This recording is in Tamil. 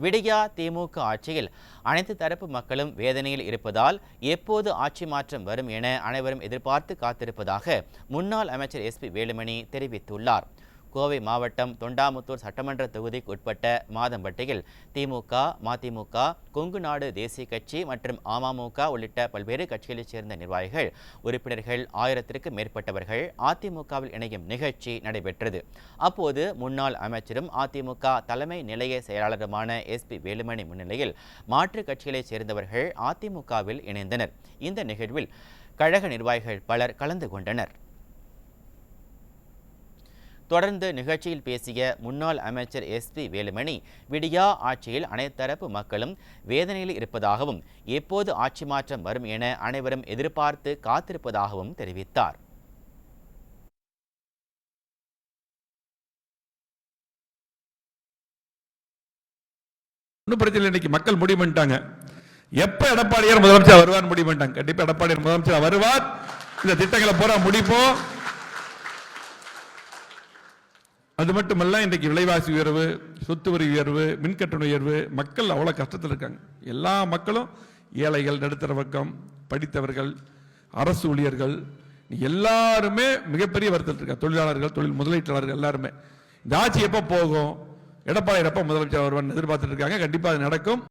விடியா திமுக ஆட்சியில் அனைத்து தரப்பு மக்களும் வேதனையில் இருப்பதால் எப்போது ஆட்சி மாற்றம் வரும் என அனைவரும் எதிர்பார்த்து காத்திருப்பதாக முன்னாள் அமைச்சர் எஸ் பி வேலுமணி தெரிவித்துள்ளார். கோவை மாவட்டம் தொண்டாமுத்தூர் சட்டமன்ற தொகுதிக்கு உட்பட்ட மாதம்பட்டியில் திமுக மதிமுக கொங்கு நாடு தேசிய கட்சி மற்றும் அமமுக உள்ளிட்ட பல்வேறு கட்சிகளைச் சேர்ந்த நிர்வாகிகள் உறுப்பினர்கள் ஆயிரத்திற்கும் மேற்பட்டவர்கள் அதிமுகவில் இணையும் நிகழ்ச்சி நடைபெற்றது. அப்போது முன்னாள் அமைச்சரும் அதிமுக தலைமை நிலைய செயலாளருமான எஸ்பி வேலுமணி முன்னிலையில் மாற்றுக் கட்சிகளைச் சேர்ந்தவர்கள் அதிமுகவில் இணைந்தனர். இந்த நிகழ்வில் கழக நிர்வாகிகள் பலர் கலந்து கொண்டனர். தொடர்ந்து நிகழ்ச்சியில் பேசிய முன்னாள் அமைச்சர் எஸ்பி வேலுமணி விடியா ஆட்சியில் அனைத்தரப்பு மக்களும் வேதனையில் இருப்பதாகவும் எப்போது ஆட்சி மாற்றம் வரும் என அனைவரும் எதிர்பார்த்து காத்திருப்பதாகவும் தெரிவித்தார். ஒன்றும் பிரச்சனை இன்னைக்கு மக்கள் முடிவு பண்ணிட்டாங்க. எப்ப எடப்பாடியார் முதலமைச்சர் வருவார் முடிவு பண்ணிட்டாங்க. கண்டிப்பா எடப்பாடியார் முதலமைச்சர் வருவார். இந்த திட்டங்களை பூரா முடிப்போம். அது மட்டுமல்ல இன்றைக்கு விலைவாசி உயர்வு சொத்து வரி உயர்வு மின்கட்டண உயர்வு மக்கள் அவ்வளோ கஷ்டத்தில் இருக்காங்க. எல்லா மக்களும் ஏழைகள் நடுத்தர வர்க்கம் படித்தவர்கள் அரசு ஊழியர்கள் எல்லாருமே மிகப்பெரிய வருத்தத்தில் இருக்காங்க. தொழிலாளர்கள் தொழில் முதலீட்டாளர்கள் எல்லாருமே. இந்த ஆட்சி எப்போ போகும்? எடப்பாடி எடப்பா முதலமைச்சர் வருவான்னு எதிர்பார்த்துட்டு இருக்காங்க. கண்டிப்பாக அது நடக்கும்.